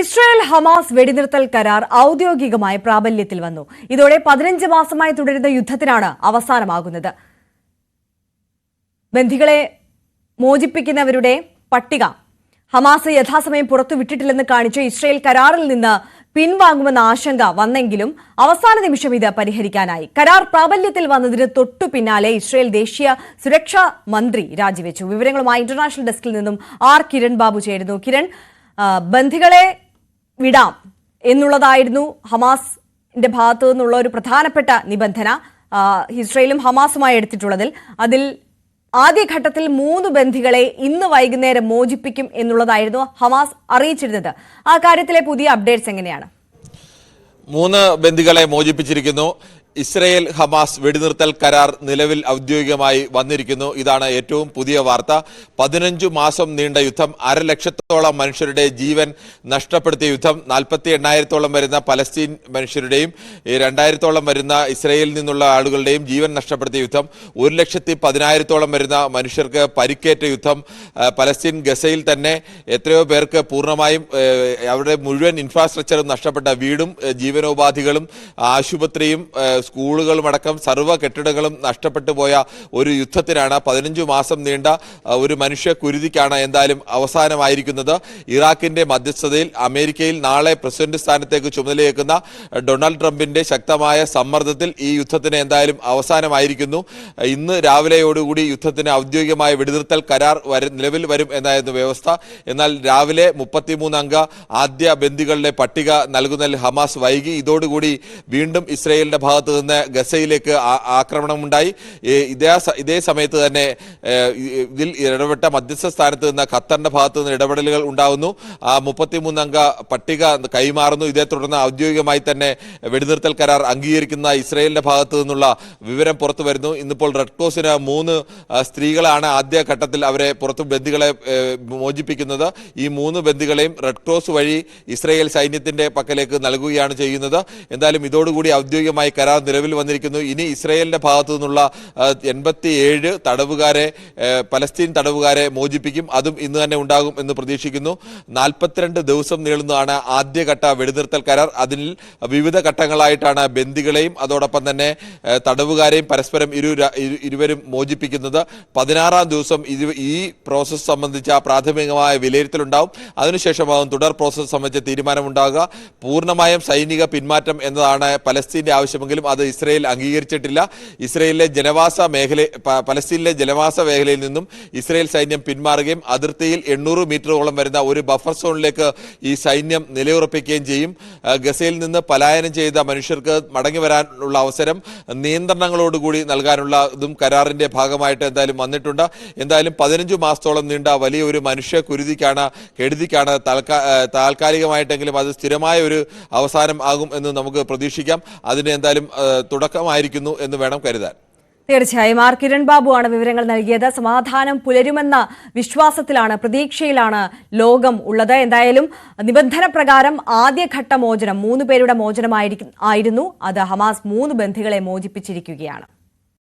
Israel Hamas വെടിനിർത്തൽ കരാർ ഔദ്യോഗികമായി പ്രാബല്യത്തിൽ വന്നു. ഇതോടെ പതിനഞ്ച് മാസമായി തുടരുന്ന യുദ്ധത്തിനാണ് അവസാനമാകുന്നത്. ബന്ധികളെ മോചിപ്പിക്കുന്നവരുടെ പട്ടിക. ഹമാസ് യഥാസമയം പുറത്തുവിട്ടിട്ടില്ലെന്ന് കാണിച്ച് ഇസ്രായേൽ കരാറിൽ നിന്ന് പിൻവാങ്ങുമെന്ന ആശങ്ക വന്നെങ്കിലും അവസാന നിമിഷം ഇത് പരിഹരിക്കാനായി. കരാർ പ്രാബല്യത്തിൽ വന്നതിന് തൊട്ടു പിന്നാലെ ഇസ്രായേൽ ദേശീയ സുരക്ഷാ മന്ത്രി രാജിവെച്ചു. വിവരങ്ങളുമായി ഇന്റർനാഷണൽ ഡെസ്കിൽ നിന്നും ആർ കിരൺ ബാബു ചേരുന്നു. കിരൺ ബന്ധികളെ വിടാം എന്നുള്ളതായിരുന്നു ഹമാസിന്റെ ഭാഗത്തു നിന്നുള്ള ഒരു പ്രധാനപ്പെട്ട നിബന്ധന. ഇസ്രയേലും ഹമാസുമായി എടുത്തിട്ടുള്ളതിൽ. അതിൽ ആദ്യഘട്ടത്തിൽ മൂന്ന് ബന്ധികളെ ഇന്ന് വൈകുന്നേരം മോചിപ്പിക്കും എന്നുള്ളതായിരുന്നു ഹമാസ് അറിയിച്ചിരുന്നത്. ആ കാര്യത്തിലെ പുതിയ അപ്ഡേറ്റ്സ് എങ്ങനെയാണ്? മൂന്ന് ബന്ധികളെ മോചിപ്പിച്ചിരിക്കുന്നു. ഇസ്രയേൽ ഹമാസ് വെടിനിർത്തൽ കരാർ നിലവിൽ ഔദ്യോഗികമായി വന്നിരിക്കുന്നു. ഇതാണ് ഏറ്റവും പുതിയ വാർത്ത. പതിനഞ്ചു മാസം നീണ്ട യുദ്ധം അരലക്ഷത്തോളം മനുഷ്യരുടെ ജീവൻ നഷ്ടപ്പെടുത്തിയ യുദ്ധം നാൽപ്പത്തി എണ്ണായിരത്തോളം വരുന്ന പലസ്തീൻ മനുഷ്യരുടെയും രണ്ടായിരത്തോളം വരുന്ന ഇസ്രയേലിൽ നിന്നുള്ള ആളുകളുടെയും ജീവൻ നഷ്ടപ്പെടുത്തിയ യുദ്ധം ഒരു ലക്ഷത്തി പതിനായിരത്തോളം വരുന്ന മനുഷ്യർക്ക് പരിക്കേറ്റ യുദ്ധം പലസ്തീൻ ഗസയിൽ തന്നെ എത്രയോ പേർക്ക് പൂർണമായും അവരുടെ മുഴുവൻ ഇൻഫ്രാസ്ട്രക്ചറും നഷ്ടപ്പെട്ട വീടും ജീവനോപാധികളും ആശുപത്രിയും സ്കൂളുകളും അടക്കം സർവ കെട്ടിടങ്ങളും നഷ്ടപ്പെട്ടു പോയ ഒരു യുദ്ധത്തിനാണ് പതിനഞ്ചു മാസം നീണ്ട ഒരു മനുഷ്യ കുരുതിക്കാണ് എന്തായാലും അവസാനമായിരിക്കുന്നത്. ഇറാഖിന്റെ മധ്യസ്ഥതയിൽ അമേരിക്കയിൽ നാളെ പ്രസിഡന്റ് സ്ഥാനത്തേക്ക് ചുമതലയേക്കുന്ന ഡൊണാൾഡ് ട്രംപിന്റെ ശക്തമായ സമ്മർദ്ദത്തിൽ ഈ യുദ്ധത്തിന് എന്തായാലും അവസാനമായിരിക്കുന്നു. ഇന്ന് രാവിലെയോടുകൂടി യുദ്ധത്തിന് ഔദ്യോഗികമായ വെടിനിർത്തൽ കരാർ നിലവിൽ വരും എന്നായിരുന്നു വ്യവസ്ഥ. എന്നാൽ രാവിലെ മുപ്പത്തിമൂന്ന് അംഗ ആദ്യ ബന്ദികളുടെ പട്ടിക നൽകുന്നതിൽ ഹമാസ് വൈകി. ഇതോടുകൂടി വീണ്ടും ഇസ്രയേലിന്റെ ഭാഗത്ത് നിന്ന് ഗസയിലേക്ക് ആക്രമണം ആക്രമണമുണ്ടായി. ഇതേ ഇതേ സമയത്ത് തന്നെ ഇതിൽ ഇടപെട്ട മധ്യസ്ഥ സ്ഥാനത്ത് നിന്ന് ഖത്തറിന്റെ ഭാഗത്ത് നിന്ന് ഇടപെടലുകൾ ഉണ്ടാകുന്നു ആ മുപ്പത്തിമൂന്നംഗ പട്ടിക കൈമാറുന്നു. ഇതേ തുടർന്ന് ഔദ്യോഗികമായി തന്നെ വെടിനിർത്തൽ കരാർ അംഗീകരിക്കുന്ന ഇസ്രയേലിന്റെ ഭാഗത്തു നിന്നുള്ള വിവരം പുറത്തു വരുന്നു. ഇന്നിപ്പോൾ റെഡ് ക്രോസിന് മൂന്ന് സ്ത്രീകളാണ് ആദ്യ ഘട്ടത്തിൽ അവരെ പുറത്ത് ബന്ദികളെ മോചിപ്പിക്കുന്നത്. ഈ മൂന്ന് ബന്ദികളെയും റെഡ് ക്രോസ് വഴി ഇസ്രയേൽ സൈന്യത്തിന്റെ പക്കലേക്ക് നൽകുകയാണ് ചെയ്യുന്നത്. എന്തായാലും ഇതോടുകൂടി ഔദ്യോഗികമായി കരാർ നിലവിൽ വന്നിരിക്കുന്നു. ഇനി ഇസ്രയേലിന്റെ ഭാഗത്തു നിന്നുള്ള എൺപത്തിയേഴ് തടവുകാരെ ഏ, പലസ്തീൻ തടവുകാരെ മോചിപ്പിക്കും. അതും ഇന്ന് തന്നെ ഉണ്ടാകും എന്ന് പ്രതീക്ഷിക്കുന്നു. നാൽപ്പത്തിരണ്ട് ദിവസം നീളുന്നതാണ് ആദ്യഘട്ട വെടിനിർത്തൽ കരാർ. അതിൽ വിവിധ ഘട്ടങ്ങളായിട്ടാണ് ബന്ദികളെയും അതോടൊപ്പം തന്നെ തടവുകാരെയും പരസ്പരം ഇരു ഇരുവരും മോചിപ്പിക്കുന്നത്. പതിനാറാം ദിവസം ഈ പ്രോസസ്സ് സംബന്ധിച്ച പ്രാഥമികമായ വിലയിരുത്തലുണ്ടാവും. അതിനുശേഷമാകും തുടർ പ്രോസസ്സ് സംബന്ധിച്ച തീരുമാനമുണ്ടാകുക. പൂർണമായും സൈനിക പിന്മാറ്റം എന്നതാണ് പലസ്തീന്റെ ആവശ്യമെങ്കിലും അത് ഇസ്രയേൽ അംഗീകരിച്ചിട്ടില്ല. ഇസ്രയേലിലെ ജനവാസ മേഖല പലസ്തീനിലെ ജനവാസ മേഖലയിൽ നിന്നും ഇസ്രയേൽ സൈന്യം പിന്മാറുകയും അതിർത്തിയിൽ എണ്ണൂറ് മീറ്ററോളം വരുന്ന ഒരു ബഫർ സോണിലേക്ക് ഈ സൈന്യം നിലയുറപ്പിക്കുകയും ചെയ്യും. ഗസയിൽ നിന്ന് പലായനം ചെയ്ത മനുഷ്യർക്ക് മടങ്ങി വരാനുള്ള അവസരം നിയന്ത്രണങ്ങളോടുകൂടി നൽകാനുള്ള ഇതും കരാറിന്റെ ഭാഗമായിട്ട് എന്തായാലും വന്നിട്ടുണ്ട്. എന്തായാലും പതിനഞ്ച് മാസത്തോളം നീണ്ട വലിയ ഒരു മനുഷ്യ കുരുതിക്കാണ് കെടുതിക്കാണ് താൽക്കാ താൽക്കാലികമായിട്ടെങ്കിലും അത് സ്ഥിരമായ ഒരു അവസാനം ആകും എന്ന് നമുക്ക് പ്രതീക്ഷിക്കാം. അതിന് എന്തായാലും തുടക്കമായിരിക്കുന്നു എന്ന് വേണം കരുതാൻ. തീർച്ചയായും. ആർ. കിരൺ ബാബു ആണ് വിവരങ്ങൾ നൽകിയത്. സമാധാനം പുലരുമെന്ന വിശ്വാസത്തിലാണ് പ്രതീക്ഷയിലാണ് ലോകം ഉള്ളത്. എന്തായാലും നിബന്ധന പ്രകാരം ആദ്യഘട്ട മോചനം മൂന്ന് പേരുടെ മോചനമായിരിക്കും ആയിരുന്നു. അത് ഹമാസ് മൂന്ന് ബന്ധികളെ മോചിപ്പിച്ചിരിക്കുകയാണ്.